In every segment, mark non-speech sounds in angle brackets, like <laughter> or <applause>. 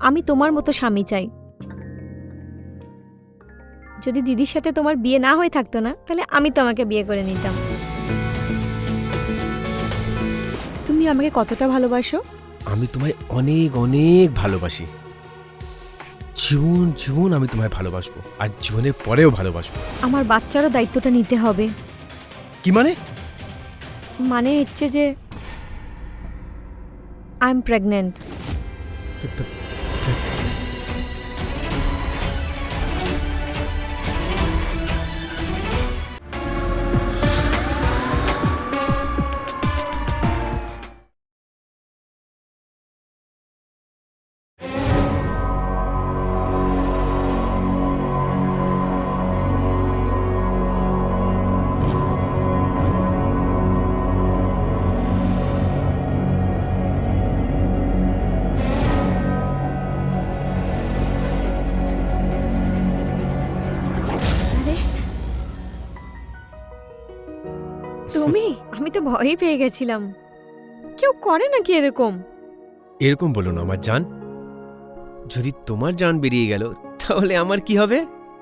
আমি তোমার মতো স্বামী চাই। যদি দিদির সাথে তোমার বিয়ে না হয়ে থাকতো না তাহলে আমি তোমাকে বিয়ে করে নিতাম। তুমি আমাকে কতটা ভালোবাসো? আমি তোমায় অনেক অনেক ভালোবাসি। জীবন জীবন আমি তোমায় ভালোবাসবো আর জীবনের পরেও ভালোবাসবো। আমার বাচ্চারও দায়িত্বটা নিতে হবে। কি মানে? মানে হচ্ছে যে আই এম প্রেগনেন্ট ভয়ই পেয়ে গেছিলাম। কেউ করে নাকি এরকম? এরকম বলো না আমার জান। যদি তোমার জান বেরিয়ে গেল তাহলে আমার কি হবে?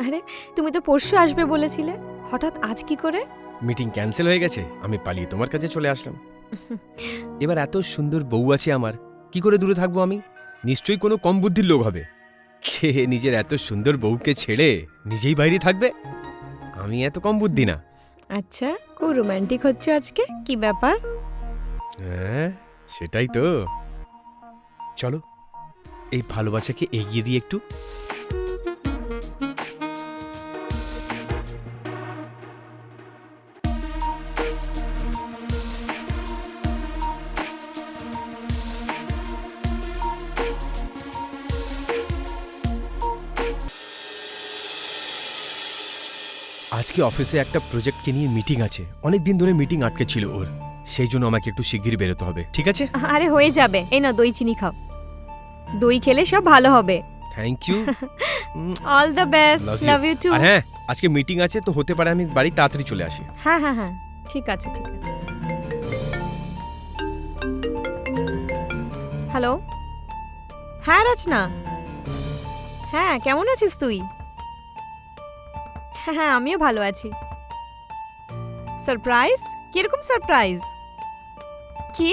আরে তুমি তো পরশু আসবে বলেছিলে। হঠাৎ আজ কি করে? মিটিং ক্যান্সেল হয়ে গেছে আমি পালিয়ে তোমার কাছে চলে আসলাম। <laughs> এবার এত সুন্দর বউ আছে আমার কি করে দূরে থাকব আমি? নিশ্চয়ই কোনো কম বুদ্ধির লোক হবে। সে নিজের এত সুন্দর বউকে ছেড়ে নিজেই বাইরে থাকবে? আমি এত কম বুদ্ধি না। আচ্ছা খুব রোমান্টিক হচ্ছে আজকে। কি ব্যাপার? হ্যাঁ সেটাই তো। চলো, এই ভালোবাসাকে এগিয়ে দিই একটু। আজকে অফিসে একটা প্রজেক্টকে নিয়ে মিটিং আছে। অনেক দিন ধরে মিটিং আটকে ছিল ওর। সেই জন্য আমাকে একটু শিগগির বেরোতে হবে। ঠিক আছে? আরে হয়ে যাবে। এই না দই চিনি খাও। দই খেলে সব ভালো হবে। Thank you all the best love you too আর হ্যাঁ আজকে মিটিং আছে তো হতে পারে আমি বাড়ি তাড়াতাড়ি চলে আসি। হ্যাঁ হ্যাঁ হ্যাঁ। ঠিক আছে ঠিক আছে। হ্যালো হ্যাঁ রচনা। হ্যাঁ কেমন আছিস তুই? হ্যাঁ হ্যাঁ আমিও ভালো আছি। সারপ্রাইজ কীরকম সারপ্রাইজ কি?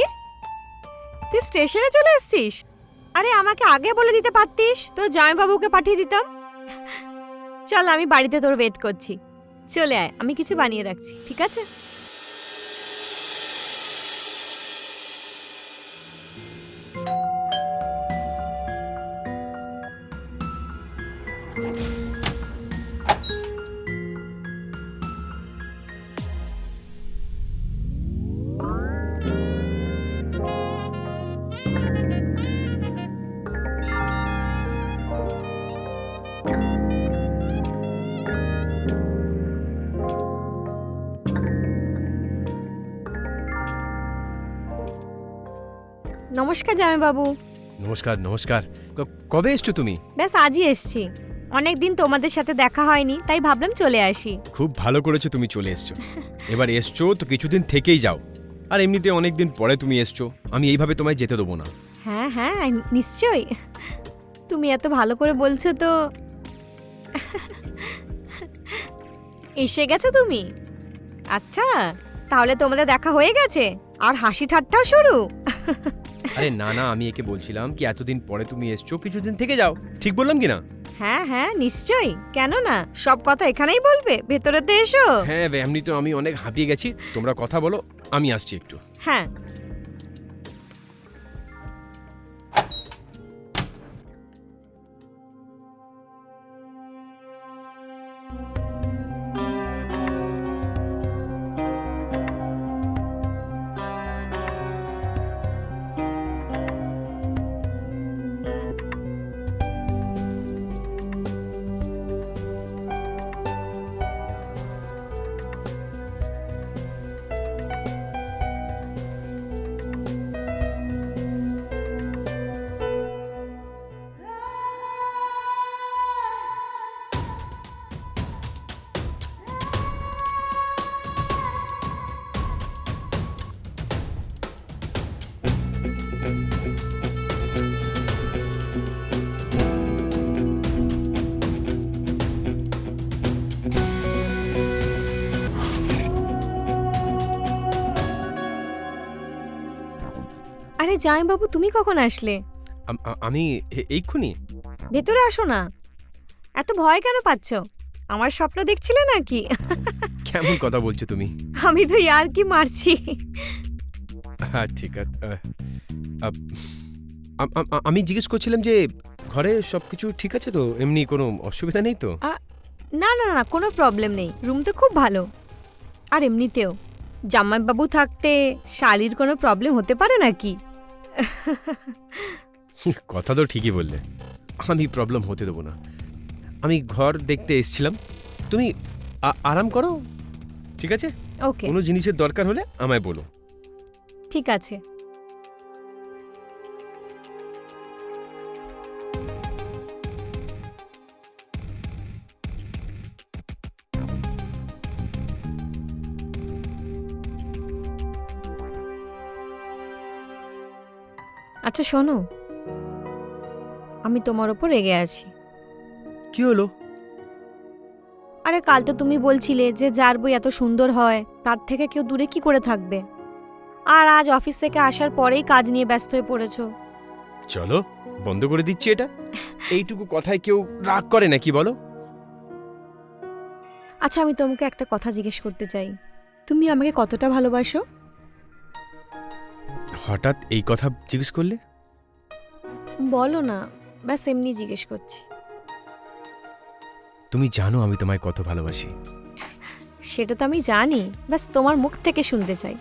তুই স্টেশনে চলে এসছিস আরে, আমাকে আগে বলে দিতে পারতিস? তোর জামাইবাবুকে পাঠিয়ে দিতাম। চল, আমি বাড়িতে তোর ওয়েট করছি। চলে আয়, আমি কিছু বানিয়ে রাখছি, ঠিক আছে? নমস্কার জামাইবাবু। নমস্কার নমস্কার। কবে এসছো তুমি? ব্যাস আজই এসছি। অনেক দিন তোমাদের সাথে দেখা হয়নি তাই ভাবলাম চলে আসি। খুব ভালো করেছ তুমি চলে এসছো। এবার এসছো তো কিছুদিন থেকেই যাও। আর এমনিতে অনেক দিন পরে তুমি এসছো। আমি এইভাবে তোমায় যেতে দেবো না। হ্যাঁ হ্যাঁ নিশ্চয়ই। তুমি এত ভালো করে বলছো তো। এসে গেছো তুমি? আচ্ছা তাহলে তোমাদের দেখা হয়ে গেছে। আর হাসি ঠাট্টাও শুরু। আরে না না আমি একে বলছিলাম কি এতদিন পরে তুমি এসছো কিছুদিন থেকে যাও। ঠিক বললাম কি না? হ্যাঁ হ্যাঁ নিশ্চয়ই। কেন না? সব কথা এখানেই বলবে ভেতরেতে এসো। হ্যাঁ এমনি তো আমি অনেক হাঁপিয়ে গেছি। তোমরা কথা বলো আমি আসছি একটু। হ্যাঁ। জামাইবাবু তুমি কখন আসলে? আম- আ- আমি এ- এইক্ষুনি। ভেতরে আসো না। এত ভয় কেন পাচ্ছ? আমার স্বপ্ন দেখছিলে নাকি? কেমন কথা বলছো তুমি? আমি তো ইয়ার কি মারছি। হ্যাঁ ঠিক আছে আহ, আপ- আম- আম- আমি জিজ্ঞেস করছিলাম যে ঘরে সব কিছু ঠিক আছে তো? এমনি কোনো অসুবিধা নেই তো? না না না কোনো প্রবলেম নেই। রুম তো খুব ভালো। আর এমনিতেও জামাইবাবু থাকতে শালির কোনো প্রবলেম হতে পারে নাকি? <laughs> কথা তো ঠিকই বললে। আমি প্রবলেম হতে দেবো না। আমি ঘর দেখতে এসেছিলাম। তুমি আরাম করো। ঠিক আছে? ওকে কোনো জিনিসের দরকার হলে আমায় বলো। ঠিক আছে। আচ্ছা শোনো। আমি তোমার ওপর রেগে আছি। কি হলো? আরে কাল তো তুমি বলছিলে যে যার বই এত সুন্দর হয় তার থেকে কেউ দূরে কি করে থাকবে? আর আজ অফিস থেকে আসার পরেই কাজ নিয়ে ব্যস্ত হয়ে পড়েছো। চলো বন্ধ করে দিচ্ছি এটা। এইটুকু কথায় কেউ রাগ করে নাকি বলো? আচ্ছা আমি তোমাকে একটা কথা জিজ্ঞেস করতে চাই। তুমি আমাকে কতটা ভালোবাসো? হঠাৎ এই কথা জিজ্ঞেস করলে? বলো না ব্যাস এমনি জিজ্ঞেস করছি। তুমি জানো আমি তোমায় কত ভালোবাসি। সেটা তো আমি জানি ব্যাস তোমার মুখ থেকে শুনতে চাই।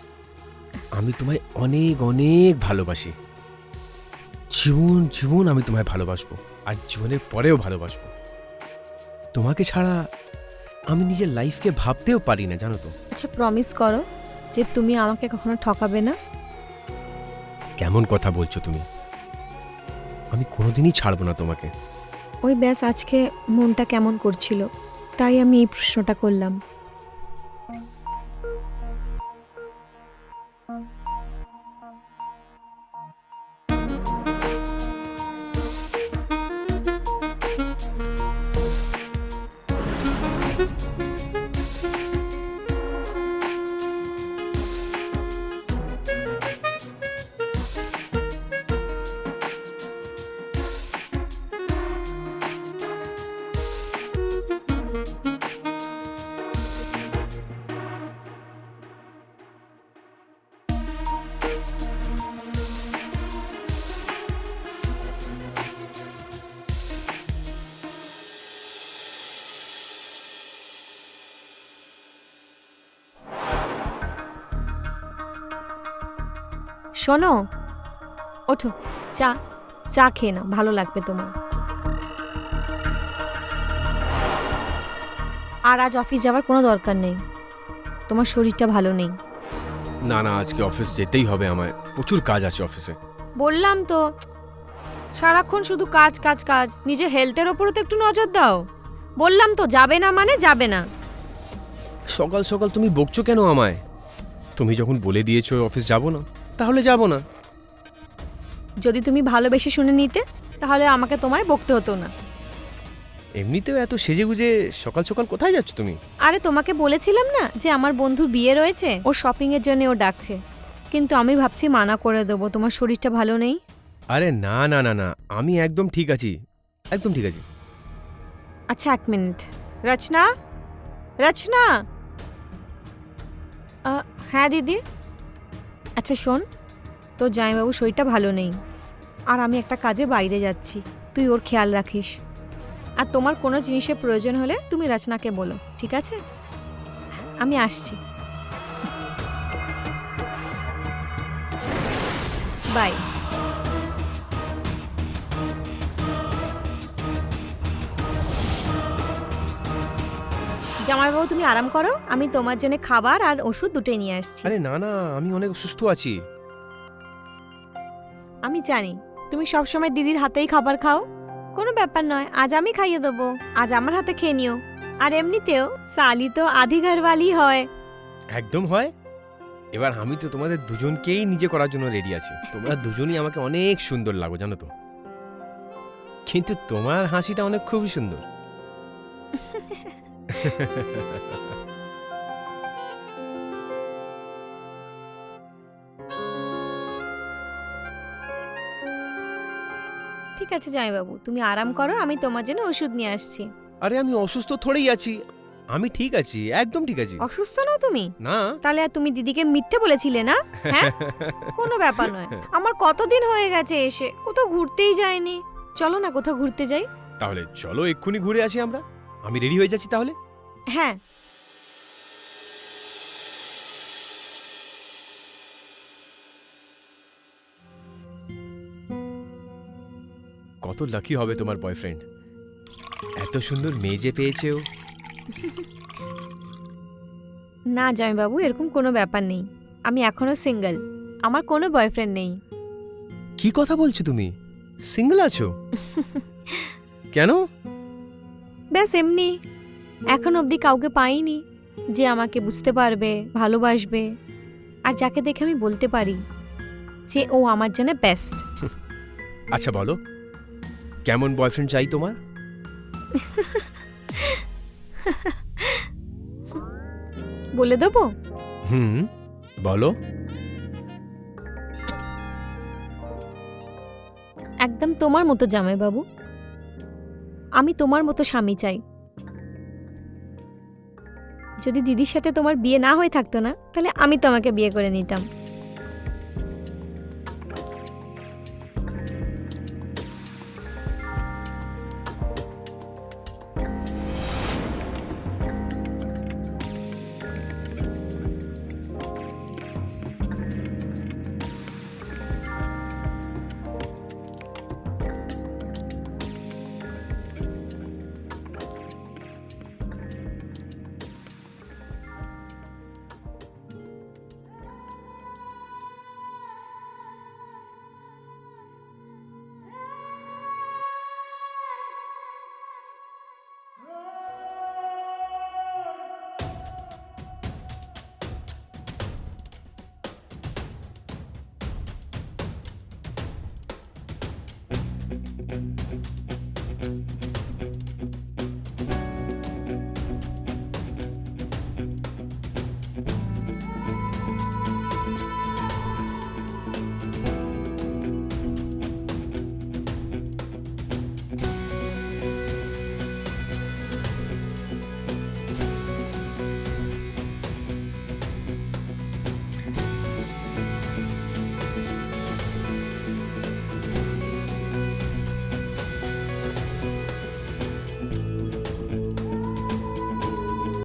আমি তোমায় অনেক অনেক ভালোবাসি। জীবন জীবন আমি তোমায় ভালোবাসবো আর জীবনের পরেও ভালোবাসবো। তোমাকে ছাড়া আমি নিজের লাইফকে ভাবতেও পারি না জানো তো। আচ্ছা প্রমিস করো যে তুমি আমাকে কখনো ঠকাবে না। কেমন কথা বলছো তুমি? আমি কোনোদিনই ছাড়ব না তোমাকে। ওই ব্যাস, আজকে মনটা কেমন করছিল, তাই আমি এই প্রশ্নটা করলাম। শোনো। ওঠো চা চা খেয়ে নাও ভালো লাগবে তোমার। আর আজ অফিস যাওয়ার কোনো দরকার নেই। তোমার শরীরটা ভালো নেই। না না আজকে অফিস যেতেই হবে আমায়। প্রচুর কাজ আছে অফিসে। বললাম তো সারাক্ষণ শুধু কাজ কাজ কাজ। নিজে হেলথের ওপরও তো একটু নজর দাও। বললাম তো যাবে না মানে যাবে না। সকাল সকাল তুমি বকছো কেন আমায়? তুমি যখন বলে দিয়েছ অফিস যাব না। তাহলে যাব না। যদি তুমি ভালোবেসে শুনে নিতে তাহলে আমাকে তোমায় বকতে হতো না। এমনিতেও এত সেজে গুজে সকাল সকাল কোথায় যাচ্ছ তুমি? আরে তোমাকে বলেছিলাম না যে আমার বন্ধুর বিয়ে রয়েছে? ও শপিং এর জন্য ও ডাকছে। কিন্তু আমি ভাবছি মানা করে দেবো তোমার শরীরটা ভালো নেই? আরে না না না না আমি একদম ঠিক আছি। একদম ঠিক আছি। আচ্ছা এক মিনিট। রচনা? রচনা? হ্যাঁ দিদি। আচ্ছা শোন। তোর জামাইবাবু শরীরটা ভালো নেই। আর আমি একটা কাজে বাইরে যাচ্ছি। তুই ওর খেয়াল রাখিস। আর তোমার কোনো জিনিসের প্রয়োজন হলে তুমি রচনাকে বলো, ঠিক আছে? আমি আসছি। বাই। জামাইবাবু তুমি আরাম করো। আমি তোমার জন্য খাবার আর ওষুধ দুটোই নিয়ে আসছি। আরে না না আমি অনেক সুস্থ আছি। আমি জানি তুমি সবসময় দিদির হাতেই খাবার খাও। কোনো ব্যাপার নয় আজ আমি খাইয়ে দেবো। আজ আমার হাতে খেয়ে নিও। আর এমনিতেও সালি তো আধি ঘরওয়ালি হয়। একদম হয়। এবার আমি তো তোমাদের দুজনকেই নিজে করার জন্য রেডি আছি। তোমরা দুজনই আমাকে অনেক সুন্দর লাগো জানো তো। কিন্তু তোমার হাসিটা অনেক খুবই সুন্দর। <laughs> <laughs> ঠিক আছে জামাইবাবু তুমি আরাম করো আমি তোমার জন্য ওষুধ নিয়ে আসছি। আরে আমি অসুস্থ থোড়েই আছি। আমি ঠিক আছি একদম ঠিক আছি। অসুস্থ নও তুমি? না। তাহলে আর তুমি দিদিকে মিথ্যে বলেছিলে না? হ্যাঁ? <laughs> কোনো ব্যাপার নয়। আমার কতদিন হয়ে গেছে এসে কোথাও ঘুরতেই যায়নি চলো না কোথাও ঘুরতে যাই। তাহলে চলো এক্ষুনি ঘুরে আসি আমরা। আমি রেডি হয়ে যাচ্ছি তাহলে। হ্যাঁ। কত লাকি হবে তোমার বয়ফ্রেন্ড এত সুন্দর মেয়ে যে পেয়েছে ও না জামাইবাবু এরকম কোনো ব্যাপার নেই। আমি এখনও সিঙ্গেল আমার কোনো বয়ফ্রেন্ড নেই। কি কথা বলছো তুমি? সিঙ্গেল আছো? <laughs> কেন? ব্যাস এমনি। এখন অবধি কাউকে পাইনি যে আমাকে বুঝতে পারবে ভালোবাসবে আর যাকে দেখে আমি বলতে পারি যে ও আমার জন্য বেস্ট <laughs> আচ্ছা বলো কেমন বয়ফ্রেন্ড চাই তোমার? <laughs> বলে দেবো? হুম বলো। একদম তোমার মতো জামাইবাবু। আমি তোমার মতো স্বামী চাই। যদি দিদির সাথে তোমার বিয়ে না হয়ে থাকতো না, তাহলে আমি তোমাকে বিয়ে করে নিতাম।